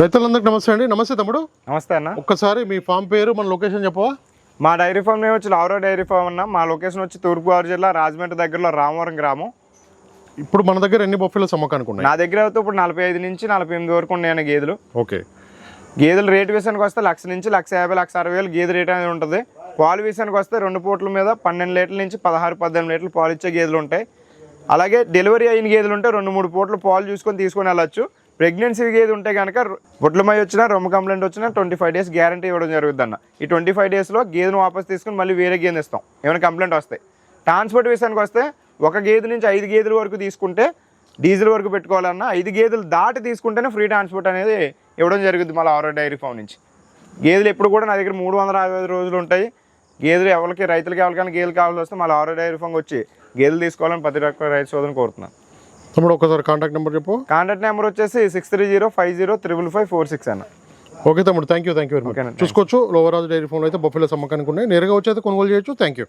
రైతులందరికీ నమస్తే అండి. నమస్తే తమ్ముడు. నమస్తే అన్న. ఒక్కసారి మీ ఫామ్ పేరు మన లొకేషన్ చెప్పవా? మా డైరీ ఫామ్ నేమ్ వచ్చి లావరో డైరీ ఫామ్ అన్న. మా లొకేషన్ వచ్చి తూర్పుగోదావరి జిల్లా రాజమండ్రి దగ్గరలో రామవరం గ్రామం. ఇప్పుడు మన దగ్గర ఎన్ని బొఫెలోస్ అమ్మకానికి ఉన్నాయి? నా దగ్గర అయితే ఇప్పుడు నలభై ఐదు నుంచి నలభై ఎనిమిది వరకు ఉన్నాయన్న గేదెలు. ఓకే. గేదెల రేటు విషయానికి వస్తే లక్ష నుంచి లక్ష యాభై లక్ష అరవై వేలు గేదె రేట్ అనేది ఉంటుంది. పాలు విషయానికి వస్తే రెండు పూట్ల మీద పన్నెండు లీటర్ల నుంచి పదహారు పద్దెనిమిది లీటర్లు పాలు ఇచ్చే గేదెలు ఉంటాయి. అలాగే డెలివరీ అయిన గేదెలు ఉంటే రెండు మూడు పూటలు పాలు చూసుకొని తీసుకొని వెళ్ళచ్చు. ప్రెగ్నెన్సీ గేదె ఉంటే కనుక బొట్లమై వచ్చినా రొమ్ము కంప్లైంట్ వచ్చినా ట్వంటీ ఫైవ్ డేస్ గ్యారంటీ ఇవ్వడం జరుగుతుంది అన్న ఈ ట్వంటీ ఫైవ్ డేస్లో గేదెను వాపస్ తీసుకుని మళ్ళీ వేరే గేదె ఇస్తాం ఏమైనా కంప్లైంట్ వస్తాయి ట్రాన్స్పోర్ట్ విషయానికి వస్తే ఒక గేదె నుంచి ఐదు గేదెల వరకు తీసుకుంటే డీజిల్ వరకు పెట్టుకోవాలన్నా ఐదు గేదెలు దాటి తీసుకుంటేనే ఫ్రీ ట్రాన్స్పోర్ట్ అనేది ఇవ్వడం జరుగుతుంది మళ్ళీ ఆరో డైరీ ఫామ్ నుంచి. గేదెలు ఎప్పుడు కూడా నా దగ్గర మూడు వందల అరవై ఐదు రోజులు ఉంటాయి. గేదెలు ఎవరికి రైతులకి ఎవరికైనా గేదెలు కావాల్సి వస్తే మళ్ళీ ఆరో డైరీ ఫామ్కి వచ్చి గేదెలు తీసుకోవాలని ప్రతి ఒక్క రైతు సోదరుని కోరుతున్నాను. తమ్ముడు ఒకసారి కాంటాక్ట్ నెంబర్ చెప్పు. కాంటాక్ట్ నెంబర్ వచ్చేసి six three zero five zero triple five four six అన్న. ఓకే తమ్ముడు thank you thank you very much. చూసుకోవచ్చు లోవరాజు డైరీ ఫోన్లో అయితే బొఫెలోస్ అమ్మకానికి ఉన్నాయి. నేరుగా వచ్చి అయితే కొనుగోలు చేయొచ్చు. Thank you